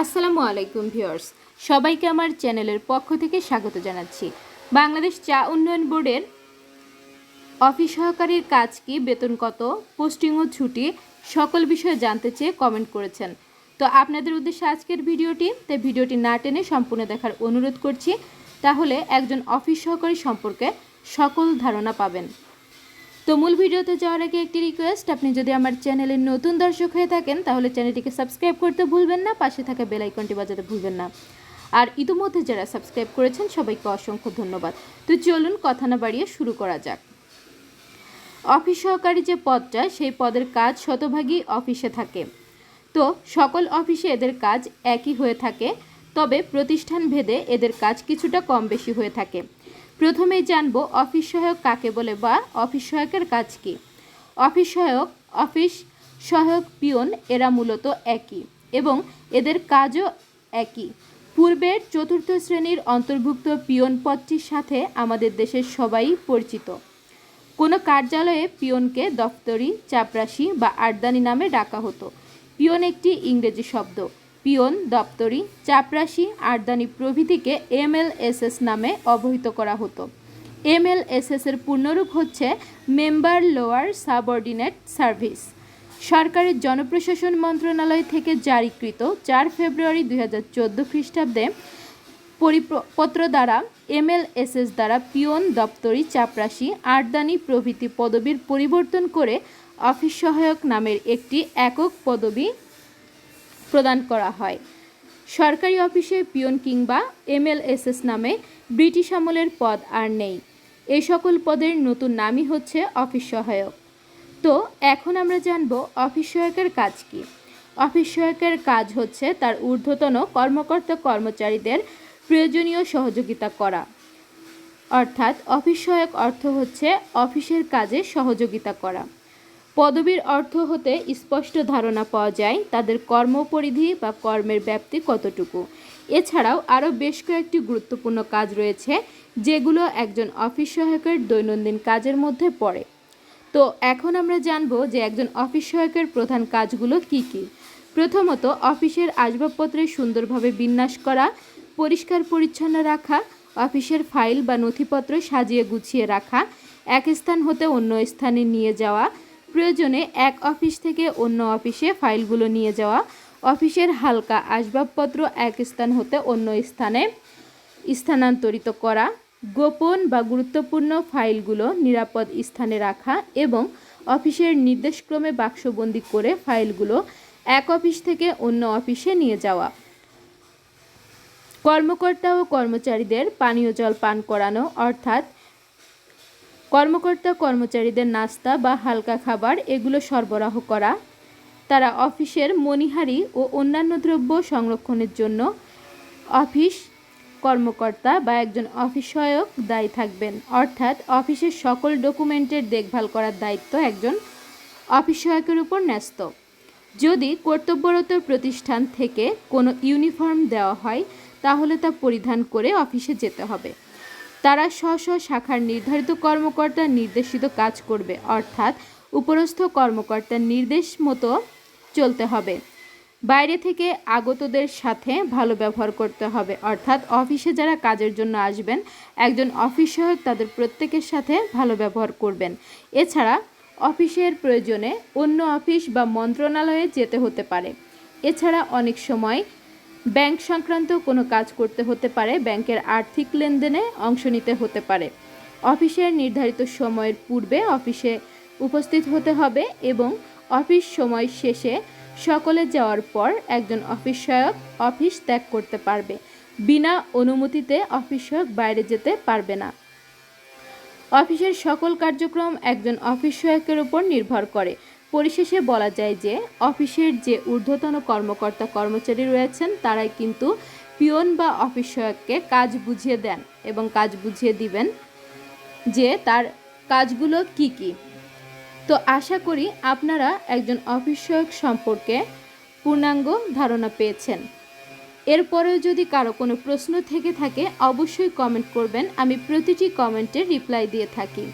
আসসালামু আলাইকুম ভিউয়ার্স, সবাইকে আমার চ্যানেলের পক্ষ থেকে স্বাগত জানাচ্ছি। বাংলাদেশ চা উন্নয়ন বোর্ডের অফিস সহকারীর কাজ কি, বেতন কত, পোস্টিং ও ছুটি, সকল বিষয়ে জানতে চেয়ে কমেন্ট করেছেন। তো আপনাদের উদ্দেশ্যে আজকের ভিডিওটি, তাই ভিডিওটি না টেনে সম্পূর্ণ দেখার অনুরোধ করছি। তাহলে একজন অফিস সহকারী সম্পর্কে সকল ধারণা পাবেন। তো মূল ভিডিওতে যাওয়ার আগে একটি রিকোয়েস্ট আপনি যদি আমার চ্যানেলের নতুন দর্শক হয়ে থাকেন, তাহলে চ্যানেলটিকে সাবস্ক্রাইব করতে ভুলবেন না, পাশে থাকা বেল আইকনটি বাজাতে ভুলবেন না। আর ইতিমধ্যে যারা সাবস্ক্রাইব করেছেন, সবাইকে অসংখ্য ধন্যবাদ। তো চলুন কথা না বাড়িয়ে শুরু করা যাক। অফিস সহকারী যে পদটা, সেই পদের কাজ শতভাগই অফিসে থাকে। তো সকল অফিসে এদের কাজ একই হয়ে থাকে। তবে প্রতিষ্ঠান ভেদে এদের কাজ কিছুটা কম বেশি হয়ে থাকে। প্রথমেই জানব অফিস সহায়ক কাকে বলে বা অফিস সহায়কের কাজ কি। অফিস সহায়ক অফিস সহায়ক পিয়ন এরা মূলত একই এবং এদের কাজও একই। পূর্বের চতুর্থ শ্রেণির অন্তর্ভুক্ত পিয়ন পদটির সাথে আমাদের দেশের সবাই পরিচিত। কোনো কার্যালয়ে পিয়নকে দফতরি, চাপরাশি বা আর্দানি নামে ডাকা হতো। পিয়ন একটি ইংরেজি শব্দ। পিয়ন দপ্তরি চাপরাশি আর্দানি প্রভৃতিকে এমএলএসএস নামে অবহিত করা হতো। এমএলএসএস এর পূর্ণরূপ হচ্ছে মেম্বার লোয়ার সাবঅর্ডিনেট সার্ভিস। সরকারের জনপ্রশাসন মন্ত্রণালয় থেকে জারিকৃত চার ফেব্রুয়ারি দুই হাজার চোদ্দ খ্রিস্টাব্দে পরিপত্র দ্বারা এমএলএসএস দ্বারা পিয়ন দপ্তরি চাপরাশি আটদানি প্রভৃতি পদবির পরিবর্তন করে অফিস সহায়ক নামের একটি একক পদবি প্রদান করা হয়। সরকারি অফিসে পিয়ন কিংবা এমএলএসএস নামে ব্রিটিশ আমলের পদ আর নেই। এই সকল পদের নতুন নামই হচ্ছে অফিস সহায়ক। তো, এখন আমরা জানব অফিস সহায়কের কাজ কি। অফিস সহায়কের কাজ হচ্ছে তার ঊর্ধ্বতন কর্মকর্তা কর্মচারীদের প্রয়োজনীয় সহযোগিতা করা। অর্থাৎ অফিস সহায়ক অর্থ হচ্ছে অফিসের কাজে সহযোগিতা করা। পদবীর অর্থ হতে স্পষ্ট ধারণা পাওয়া যায় তাদের কর্মপরিধি বা কর্মের ব্যাপ্তি কতটুকু। এছাড়াও আরও বেশ কয়েকটি গুরুত্বপূর্ণ কাজ রয়েছে যেগুলো একজন অফিস সহায়কের দৈনন্দিন কাজের মধ্যে পড়ে। তো এখন আমরা জানব যে একজন অফিস সহায়কের প্রধান কাজগুলো কি কি। প্রথমত অফিসের আসবাবপত্রে সুন্দরভাবে বিন্যাস করা, পরিষ্কার পরিচ্ছন্ন রাখা, অফিসের ফাইল বা নথিপত্র সাজিয়ে গুছিয়ে রাখা, এক স্থান হতে অন্য স্থানে নিয়ে যাওয়া প্রয়োজনে এক অফিস থেকে অন্য অফিসে ফাইলগুলো নিয়ে যাওয়া, অফিসের হালকা আসবাবপত্র এক স্থান হতে অন্য স্থানে স্থানান্তরিত করা, গোপন বা গুরুত্বপূর্ণ ফাইলগুলো নিরাপদ স্থানে রাখা এবং অফিসের নির্দেশক্রমে বাক্সবন্দি করে ফাইলগুলো এক অফিস থেকে অন্য অফিসে নিয়ে যাওয়া। কর্মকর্তা ও কর্মচারীদের পানীয় জল পান করানো, অর্থাৎ কর্মকর্তা, কর্মচারীদের নাস্তা বা হালকা খাবার, এগুলো সরবরাহ করা। তারা অফিসের মণিহারি ও অন্যান্য দ্রব্য সংরক্ষণের জন্য অফিস কর্মকর্তা বা একজন অফিস সহায়ক দায়ী থাকবেন। অর্থাৎ অফিসের সকল ডকুমেন্টের দেখভাল করার দায়িত্ব একজন অফিস সহায়কের উপর ন্যস্ত। যদি কর্তব্যরত প্রতিষ্ঠান থেকে কোনো ইউনিফর্ম দেওয়া হয়, তাহলে তা পরিধান করে অফিসে যেতে হবে। তারা স্ব স্ব শাখার নির্ধারিত কর্মকর্তার নির্দেশিত কাজ করবে, অর্থাৎ উপরস্থ কর্মকর্তার নির্দেশ মতো চলতে হবে। বাইরে থেকে আগতদের সাথে ভালো ব্যবহার করতে হবে, অর্থাৎ অফিসে যারা কাজের জন্য আসবেন, একজন অফিস সহায়ক তাদের প্রত্যেকের সাথে ভালো ব্যবহার করবেন। এছাড়া অফিসের প্রয়োজনে অন্য অফিস বা মন্ত্রণালয়ে যেতে হতে পারে। এছাড়া অনেক সময় ব্যাংক সংক্রান্ত কোনো কাজ করতে হতে পারে, ব্যাংকের আর্থিক লেনদেনে অংশ নিতে হতে পারে। অফিসের নির্ধারিত সময়ের পূর্বে অফিসে উপস্থিত হতে হবে এবং অফিস সময় শেষে সকলে যাওয়ার পর একজন অফিস সহায়ক অফিস ত্যাগ করতে পারবে। বিনা অনুমতিতে অফিস সহায়ক বাইরে যেতে পারবে না। অফিসের সকল কার্যক্রম একজন অফিস সহায়কের উপর নির্ভর করে। পরিশেষে বলা যায় যে, অফিসের যে ঊর্ধ্বতন কর্মকর্তা কর্মচারী রয়েছেন, তারাই কিন্তু পিয়ন বা অফিস সহায়ককে কাজ বুঝিয়ে দেন এবং কাজ বুঝিয়ে দিবেন যে তার কাজগুলো কি কি। তো আশা করি আপনারা একজন অফিস সহায়ক সম্পর্কে পূর্ণাঙ্গ ধারণা পেয়েছেন। এরপরেও যদি কারও কোনো প্রশ্ন থেকে থাকে, অবশ্যই কমেন্ট করবেন। আমি প্রতিটি কমেন্টে রিপ্লাই দিয়ে থাকি।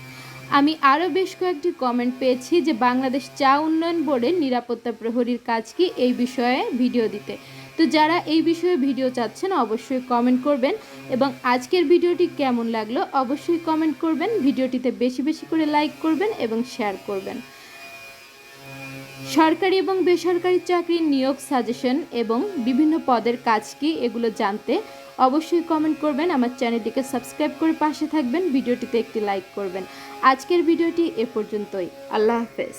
আমি আরও বেশ কয়েকটি কমেন্ট পেয়েছি যে বাংলাদেশ চা উন্নয়ন বোর্ডের নিরাপত্তা প্রহরীর কাজ কি এই বিষয়ে ভিডিও দিতে। তো যারা এই বিষয়ে ভিডিও চাচ্ছেন অবশ্যই কমেন্ট করবেন এবং আজকের ভিডিওটি কেমন লাগল অবশ্যই কমেন্ট করবেন। ভিডিওটিতে বেশি বেশি করে লাইক করবেন এবং শেয়ার করবেন। সরকারি এবং বেসরকারি চাকরির নিয়োগ সাজেশন এবং বিভিন্ন পদের কাজ কি এগুলো জানতে অবশ্যই কমেন্ট করবেন। আমার চ্যানেলটিকে সাবস্ক্রাইব করে পাশে থাকবেন, ভিডিওটিতে একটি লাইক করবেন। আজকের ভিডিওটি এ পর্যন্তই। আল্লাহ হাফেজ।